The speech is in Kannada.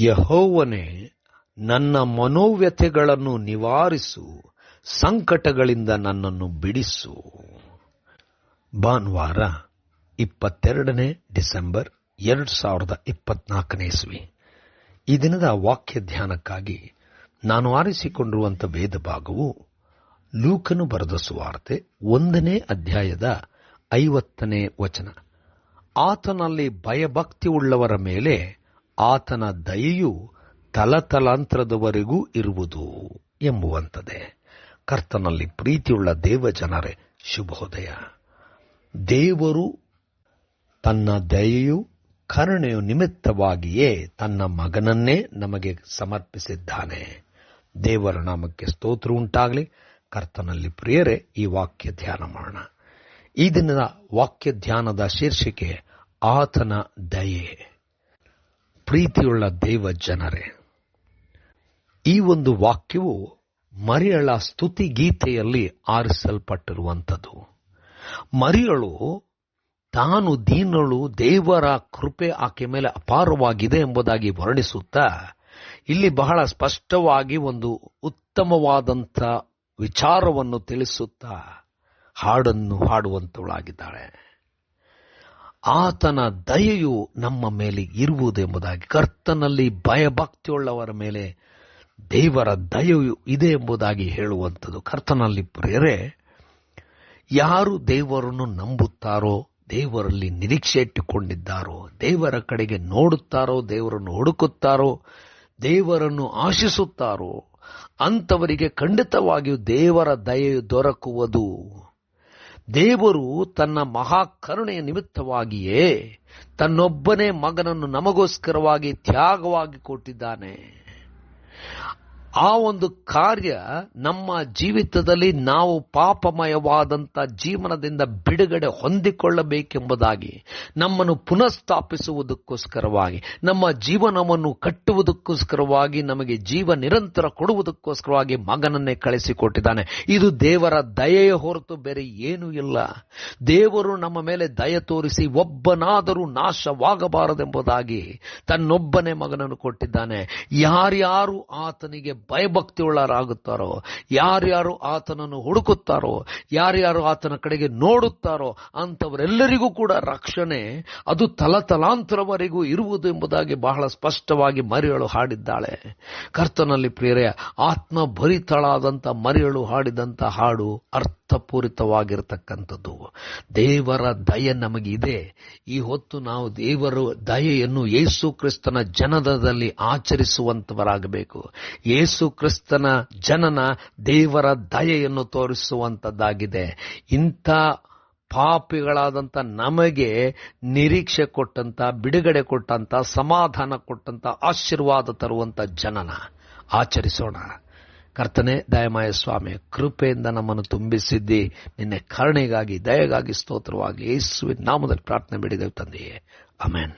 ಯಹೋವನೇ, ನನ್ನ ಮನೋವ್ಯಥೆಗಳನ್ನು ನಿವಾರಿಸು, ಸಂಕಟಗಳಿಂದ ನನ್ನನ್ನು ಬಿಡಿಸು. ಭಾನುವಾರ ಇಪ್ಪತ್ತೆರಡನೇ ಡಿಸೆಂಬರ್ ಎರಡು ಸಾವಿರದ ಇಪ್ಪತ್ನಾಲ್ಕನೇ ಇಸ್ವಿ. ಈ ದಿನದ ವಾಕ್ಯ ಧ್ಯಾನಕ್ಕಾಗಿ ನಾನು ಆರಿಸಿಕೊಂಡಿರುವಂಥ ವೇದ ಭಾಗವು ಲೂಕನು ಬರೆದ ಸುವಾರ್ತೆ ಒಂದನೇ ಅಧ್ಯಾಯದ ಐವತ್ತನೇ ವಚನ. ಆತನಲ್ಲಿ ಭಯಭಕ್ತಿ ಉಳ್ಳವರ ಮೇಲೆ ಆತನ ದಯೆಯು ತಲತಲಾಂತರದವರೆಗೂ ಇರುವುದು ಎಂಬುವಂಥದ್ದೇ. ಕರ್ತನಲ್ಲಿ ಪ್ರೀತಿಯುಳ್ಳ ದೇವ ಜನರೇ ಶುಭೋದಯ. ದೇವರು ತನ್ನ ದಯೆಯು ಕರುಣೆಯು ನಿಮಿತ್ತವಾಗಿಯೇ ತನ್ನ ಮಗನನ್ನೇ ನಮಗೆ ಸಮರ್ಪಿಸಿದ್ದಾನೆ. ದೇವರ ನಾಮಕ್ಕೆ ಸ್ತೋತ್ರ ಉಂಟಾಗಲಿ. ಕರ್ತನಲ್ಲಿ ಪ್ರಿಯರೇ, ಈ ವಾಕ್ಯ ಧ್ಯಾನ ಮಾಡೋಣ. ಈ ದಿನದ ವಾಕ್ಯ ಧ್ಯಾನದ ಶೀರ್ಷಿಕೆ, ಆತನ ದಯೆ. ಪ್ರೀತಿಯುಳ್ಳ ದೇವ ಜನರೇ, ಈ ಒಂದು ವಾಕ್ಯವು ಮರಿಯಳ ಸ್ತುತಿ ಗೀತೆಯಲ್ಲಿ ಆರಿಸಲ್ಪಟ್ಟಿರುವಂಥದ್ದು. ಮರಿಯಳು ತಾನು ದೀನಳು, ದೇವರ ಕೃಪೆ ಆಕೆ ಮೇಲೆ ಅಪಾರವಾಗಿದೆ ಎಂಬುದಾಗಿ ವರ್ಣಿಸುತ್ತಾ, ಇಲ್ಲಿ ಬಹಳ ಸ್ಪಷ್ಟವಾಗಿ ಒಂದು ಉತ್ತಮವಾದಂಥ ವಿಚಾರವನ್ನು ತಿಳಿಸುತ್ತಾ ಹಾಡನ್ನು ಹಾಡುವಂತವಳಾಗಿದ್ದಾಳೆ. ಆತನ ದಯೆಯು ನಮ್ಮ ಮೇಲೆ ಇರುವುದೆಂಬುದಾಗಿ ಕರ್ತನಲ್ಲಿ ಭಯಭಕ್ತಿಯುಳ್ಳವರ ಮೇಲೆ ದೇವರ ದಯೆಯು ಇದೆ ಎಂಬುದಾಗಿ ಹೇಳುವಂಥದ್ದು. ಕರ್ತನಲ್ಲಿ ಪ್ರೇರೆ ಯಾರು ದೇವರನ್ನು ನಂಬುತ್ತಾರೋ, ದೇವರಲ್ಲಿ ನಿರೀಕ್ಷೆ ಇಟ್ಟುಕೊಂಡಿದ್ದಾರೋ, ದೇವರ ಕಡೆಗೆ ನೋಡುತ್ತಾರೋ, ದೇವರನ್ನು ಹುಡುಕುತ್ತಾರೋ, ದೇವರನ್ನು ಆಶಿಸುತ್ತಾರೋ, ಅಂಥವರಿಗೆ ಖಂಡಿತವಾಗಿಯೂ ದೇವರ ದಯೆಯು ದೊರಕುವುದು ದೇವರು ತನ್ನ ಮಹಾಕರುಣೆಯ ನಿಮಿತ್ತವಾಗಿಯೇ ತನ್ನೊಬ್ಬನೇ ಮಗನನ್ನು ನಮಗೋಸ್ಕರವಾಗಿ ತ್ಯಾಗವಾಗಿ ಕೊಟ್ಟಿದ್ದಾನೆ. ಆ ಒಂದು ಕಾರ್ಯ ನಮ್ಮ ಜೀವಿತದಲ್ಲಿ ನಾವು ಪಾಪಮಯವಾದಂಥ ಜೀವನದಿಂದ ಬಿಡುಗಡೆ ಹೊಂದಿಕೊಳ್ಳಬೇಕೆಂಬುದಾಗಿ, ನಮ್ಮನ್ನು ಪುನಃಸ್ಥಾಪಿಸುವುದಕ್ಕೋಸ್ಕರವಾಗಿ, ನಮ್ಮ ಜೀವನವನ್ನು ಕಟ್ಟುವುದಕ್ಕೋಸ್ಕರವಾಗಿ, ನಮಗೆ ಜೀವ ನಿರಂತರ ಕೊಡುವುದಕ್ಕೋಸ್ಕರವಾಗಿ ಮಗನನ್ನೇ ಕಳಿಸಿಕೊಟ್ಟಿದ್ದಾನೆ. ಇದು ದೇವರ ದಯೆಯ ಹೊರತು ಬೇರೆ ಏನೂ ಇಲ್ಲ. ದೇವರು ನಮ್ಮ ಮೇಲೆ ದಯ ತೋರಿಸಿ ಒಬ್ಬನಾದರೂ ನಾಶವಾಗಬಾರದೆಂಬುದಾಗಿ ತನ್ನೊಬ್ಬನೇ ಮಗನನ್ನು ಕೊಟ್ಟಿದ್ದಾನೆ. ಯಾರ್ಯಾರು ಆತನಿಗೆ ಭಯಭಕ್ತಿಯುಳ್ಳರಾಗುತ್ತಾರೋ ಯಾರ್ಯಾರು ಆತನನ್ನು ಹುಡುಕುತ್ತಾರೋ? ಯಾರ್ಯಾರು ಆತನ ಕಡೆಗೆ ನೋಡುತ್ತಾರೋ? ಅಂಥವರೆಲ್ಲರಿಗೂ ಕೂಡ ರಕ್ಷಣೆ ಅದು ತಲತಲಾಂತರವರೆಗೂ ಇರುವುದು ಎಂಬುದಾಗಿ ಬಹಳ ಸ್ಪಷ್ಟವಾಗಿ ಮರಿಯಳು ಹಾಡಿದ್ದಾಳೆ. ಕರ್ತನಲ್ಲಿ ಪ್ರಿಯರೇ ಆತ್ಮ ಭರಿತಳಾದಂಥ ಮರಿಯಳು ಹಾಡಿದಂಥ ಹಾಡು ಅರ್ಥಪೂರಿತವಾಗಿರತಕ್ಕಂಥದ್ದು. ದೇವರ ದಯೆ ನಮಗಿದೆ. ಈ ಹೊತ್ತು ನಾವು ದೇವರು ದಯೆಯನ್ನು ಯೇಸು ಕ್ರಿಸ್ತನ ಜನನದಲ್ಲಿ ಆಚರಿಸುವಂತವರಾಗಬೇಕು. ಯೇಸು ಕ್ರಿಸ್ತನ ಜನನ ದೇವರ ದಯೆಯನ್ನು ತೋರಿಸುವಂತದ್ದಾಗಿದೆ. ಇಂಥ ಪಾಪಿಗಳಾದಂಥ ನಮಗೆ ನಿರೀಕ್ಷೆ ಕೊಟ್ಟಂತ ಬಿಡುಗಡೆ ಕೊಟ್ಟಂತ ಸಮಾಧಾನ ಕೊಟ್ಟಂತ ಆಶೀರ್ವಾದ ತರುವಂಥ ಜನನ. ಆಚರಿಸೋಣ. ಕರ್ತನೆ, ದಯಮಾಯ ಸ್ವಾಮಿ, ಕೃಪೆಯಿಂದ ನಮ್ಮನ್ನು ತುಂಬಿಸಿದ್ದಿ. ನಿನ್ನೆ ಕರುಣೆಗಾಗಿ, ದಯೆಗಾಗಿ ಸ್ತೋತ್ರವಾಗಿ, ಯೇಸುವಿನ ನಾಮದಲ್ಲಿ ಪ್ರಾರ್ಥನೆ ಬಿಡಿದೆವು ತಂದೆಯೇ. ಅಮೇನ್